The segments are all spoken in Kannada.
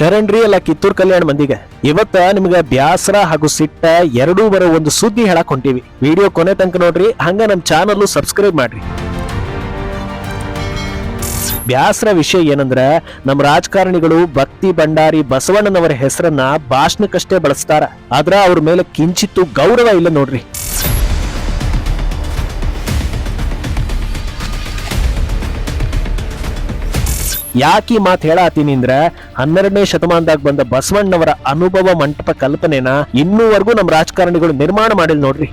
ಶರಣ್ರಿ ಅಲ್ಲ ಕಿತ್ತೂರ್ ಕಲ್ಯಾಣ ಮಂದಿಗೆ. ಇವತ್ತ ನಿಮ್ಗೆ ಬ್ಯಾಸರ ಹಾಗೂ ಸಿಟ್ಟ ಎರಡೂ ಬರೋ ಒಂದು ಸುದ್ದಿ ಹೇಳಕ್ ಹೊಂಟಿವಿ ವಿಡಿಯೋ ಕೊನೆ ತನಕ ನೋಡ್ರಿ, ಹಂಗ ನಮ್ ಚಾನಲ್ ಸಬ್ಸ್ಕ್ರೈಬ್ ಮಾಡ್ರಿ. ಬ್ಯಾಸರ ವಿಷಯ ಏನಂದ್ರ ನಮ್ಮ ರಾಜಕಾರಣಿಗಳು ಭಕ್ತಿ ಭಂಡಾರಿ ಬಸವಣ್ಣನವರ ಹೆಸರನ್ನ ಭಾಷಣಕ್ಕಷ್ಟೇ ಬಳಸ್ತಾರ. ಆದ್ರ ಅವ್ರ ಮೇಲೆ ಕಿಂಚಿತ್ತು ಗೌರವ ಇಲ್ಲ ನೋಡ್ರಿ. ಯಾಕೆ ಈ ಮಾತು ಹೇಳತ್ತೀನಿ ಅಂದ್ರೆ ಹನ್ನೆರಡನೇ ಶತಮಾನದಾಗ ಬಂದ ಬಸವಣ್ಣವರ ಅನುಭವ ಮಂಟಪ ಕಲ್ಪನೆನ ಇನ್ನೂವರೆಗೂ ನಮ್ಮ ರಾಜಕಾರಣಿಗಳು ನಿರ್ಮಾಣ ಮಾಡಿಲ್ಲ ನೋಡ್ರಿ.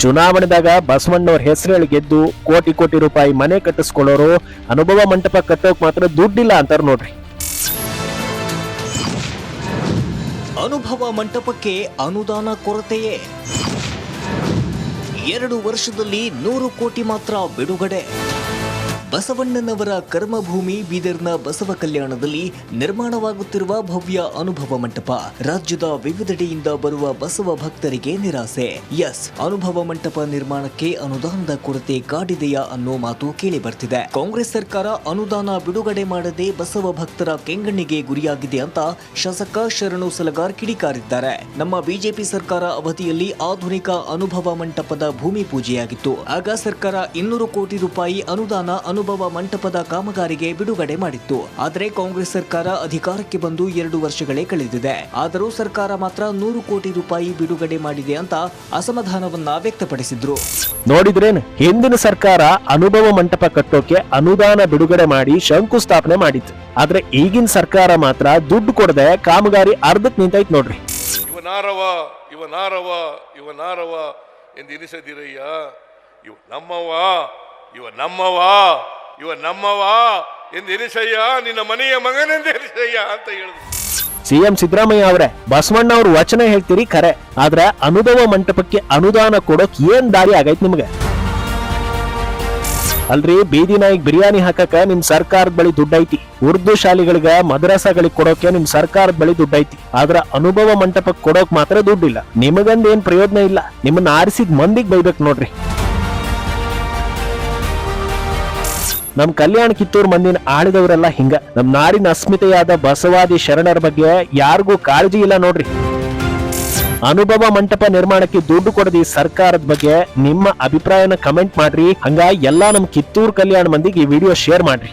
ಚುನಾವಣೆದಾಗ ಬಸವಣ್ಣವ್ರ ಹೆಸರು ಹೇಳಿ ಗೆದ್ದು ಕೋಟಿ ಕೋಟಿ ರೂಪಾಯಿ ಮನೆ ಕಟ್ಟಿಸ್ಕೊಳ್ಳೋರು ಅನುಭವ ಮಂಟಪ ಕಟ್ಟೋಕ್ ಮಾತ್ರ ದುಡ್ಡಿಲ್ಲ ಅಂತಾರ ನೋಡ್ರಿ. ಅನುಭವ ಮಂಟಪಕ್ಕೆ ಅನುದಾನ ಕೊರತೆಯೇ? ಎರಡು ವರ್ಷದಲ್ಲಿ ನೂರು ಕೋಟಿ ಮಾತ್ರ ಬಿಡುಗಡೆ. ಬಸವಣ್ಣನವರ ಕರ್ಮಭೂಮಿ ಬೀದರ್ನ ಬಸವ ಕಲ್ಯಾಣದಲ್ಲಿ ನಿರ್ಮಾಣವಾಗುತ್ತಿರುವ ಭವ್ಯ ಅನುಭವ ಮಂಟಪ. ರಾಜ್ಯದ ವಿವಿಧೆಡೆಯಿಂದ ಬರುವ ಬಸವ ಭಕ್ತರಿಗೆ ನಿರಾಸೆ. ಎಸ್, ಅನುಭವ ಮಂಟಪ ನಿರ್ಮಾಣಕ್ಕೆ ಅನುದಾನದ ಕೊರತೆ ಕಾಡಿದೆಯಾ ಅನ್ನೋ ಮಾತು ಕೇಳಿ ಬರ್ತಿದೆ ಕಾಂಗ್ರೆಸ್ ಸರ್ಕಾರ ಅನುದಾನ ಬಿಡುಗಡೆ ಮಾಡದೆ ಬಸವ ಭಕ್ತರ ಕೆಂಗಣ್ಣಿಗೆ ಗುರಿಯಾಗಿದೆ ಅಂತ ಶಾಸಕ ಶರಣು ಸಲಗಾರ್ ಕಿಡಿಕಾರಿದ್ದಾರೆ. ನಮ್ಮ ಬಿಜೆಪಿ ಸರ್ಕಾರ ಅವಧಿಯಲ್ಲಿ ಆಧುನಿಕ ಅನುಭವ ಮಂಟಪದ ಭೂಮಿ ಪೂಜೆಯಾಗಿತ್ತು. ಆಗ ಸರ್ಕಾರ ಇನ್ನೂರು ಕೋಟಿ ರೂಪಾಯಿ ಅನುದಾನ ಅನುಭವ ಮಂಟಪದ ಕಾಮಗಾರಿಗೆ ಬಿಡುಗಡೆ ಮಾಡಿತ್ತು. ಆದರೆ ಕಾಂಗ್ರೆಸ್ ಸರ್ಕಾರ ಅಧಿಕಾರಕ್ಕೆ ಬಂದು ಎರಡು ವರ್ಷಗಳೇ ಕಳೆದಿದೆ. ಆದರೂ ಸರ್ಕಾರ ಮಾತ್ರ ನೂರು ಕೋಟಿ ರೂಪಾಯಿ ಬಿಡುಗಡೆ ಮಾಡಿದೆ ಅಂತ ಅಸಮಾಧಾನವನ್ನ ವ್ಯಕ್ತಪಡಿಸಿದ್ರು. ನೋಡಿದ್ರೇನ್? ಹಿಂದಿನ ಸರ್ಕಾರ ಅನುಭವ ಮಂಟಪ ಕಟ್ಟೋಕೆ ಅನುದಾನ ಬಿಡುಗಡೆ ಮಾಡಿ ಶಂಕುಸ್ಥಾಪನೆ ಮಾಡಿತ್ತು. ಆದ್ರೆ ಈಗಿನ ಸರ್ಕಾರ ಮಾತ್ರ ದುಡ್ಡು ಕೊಡದೆ ಕಾಮಗಾರಿ ಅರ್ಧಕ್ಕೆ ನಿಂತೈತ್ ನೋಡ್ರಿ. ಇವನಾರವ ಇವನಾರವ ಇವನಾರವ ಎಂದು ಎನಿಸದಿರಯ್ಯ. ಇವ ನಮ್ಮವ ಇವ ನಮ್ಮವ ಇವ ನಮ್ಮವ ಎಂದು ನಿನ್ನ ಮನೆಯ ಮಗನೆಂದು ಅಂತ ಹೇಳಿದ್ರು. ಸಿಎಂ ಸಿದ್ದರಾಮಯ್ಯ ಅವರೇ, ಬಸವಣ್ಣ ಅವ್ರ ವಚನ ಹೇಳ್ತೀರಿ ಖರೆ, ಆದ್ರೆ ಅನುಭವ ಮಂಟಪಕ್ಕೆ ಅನುದಾನ ಕೊಡೋಕ್ ಏನ್ ದಾರಿ ಆಗೈತ್ ನಿಮ್ಗೆ? ಅಲ್ರಿ, ಬೀದಿ ನಾಯಿಗ್ ಬಿರಿಯಾನಿ ಹಾಕಕ ನಿಮ್ ಸರ್ಕಾರದ ಬಳಿ ದುಡ್ಡೈತಿ. ಉರ್ದು ಶಾಲೆಗಳಿಗೆ ಮದ್ರಸಾಗಳಿಗೆ ಕೊಡೋಕೆ ನಿಮ್ ಸರ್ಕಾರದ ಬಳಿ ದುಡ್ಡೈತಿ. ಆದ್ರ ಅನುಭವ ಮಂಟಪಕ್ಕೆ ಕೊಡೋಕ್ ಮಾತ್ರ ದುಡ್ಡಿಲ್ಲ. ನಿಮಗಂದ ಏನ್ ಪ್ರಯೋಜನ ಇಲ್ಲ. ನಿಮ್ಮನ್ನ ಆರಿಸಿದ ಮಂದಿಗ್ ಬೈಬೇಕು ನೋಡ್ರಿ. ನಮ್ ಕಲ್ಯಾಣ ಕಿತ್ತೂರ್ ಮಂದಿನ ಆಳಿದವರೆಲ್ಲ ಹಿಂಗ. ನಮ್ ನಾರಿನ ಅಸ್ಮಿತೆಯಾದ ಬಸವಾದಿ ಶರಣರ ಬಗ್ಗೆ ಯಾರಿಗೂ ಕಾಳಜಿ ಇಲ್ಲ ನೋಡ್ರಿ. ಅನುಭವ ಮಂಟಪ ನಿರ್ಮಾಣಕ್ಕೆ ದುಡ್ಡು ಕೊಡದಿ ಸರ್ಕಾರದ ಬಗ್ಗೆ ನಿಮ್ಮ ಅಭಿಪ್ರಾಯನ ಕಮೆಂಟ್ ಮಾಡ್ರಿ. ಹಂಗ ಎಲ್ಲಾ ನಮ್ ಕಿತ್ತೂರ್ ಕಲ್ಯಾಣ ಮಂದಿಗೆ ಈ ವಿಡಿಯೋ ಶೇರ್ ಮಾಡ್ರಿ.